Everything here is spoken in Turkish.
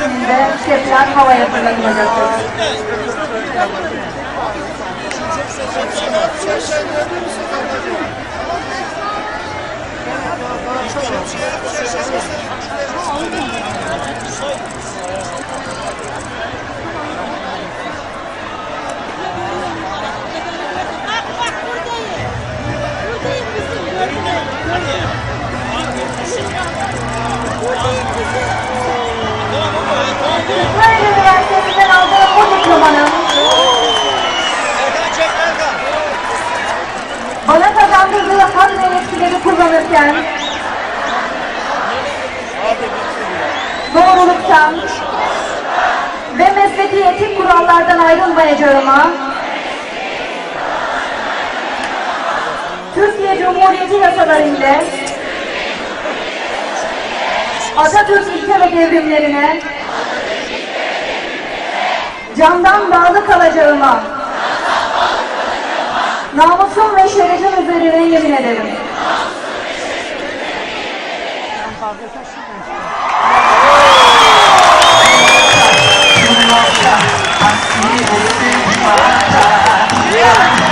akabininde şefler havaya fırlatılacaktır. Buradayım kızım. Bana kazandırdığı haz ve yetkileri kullanırken doğruluktan ve mesleki etik kurallardan ayrılmayacağıma Türkiye Cumhuriyeti yasaları ile Atatürk ilke ve devrimlerine candan bağlı kalacağıma namusum ve şerefim üzerine yemin ederim. Bana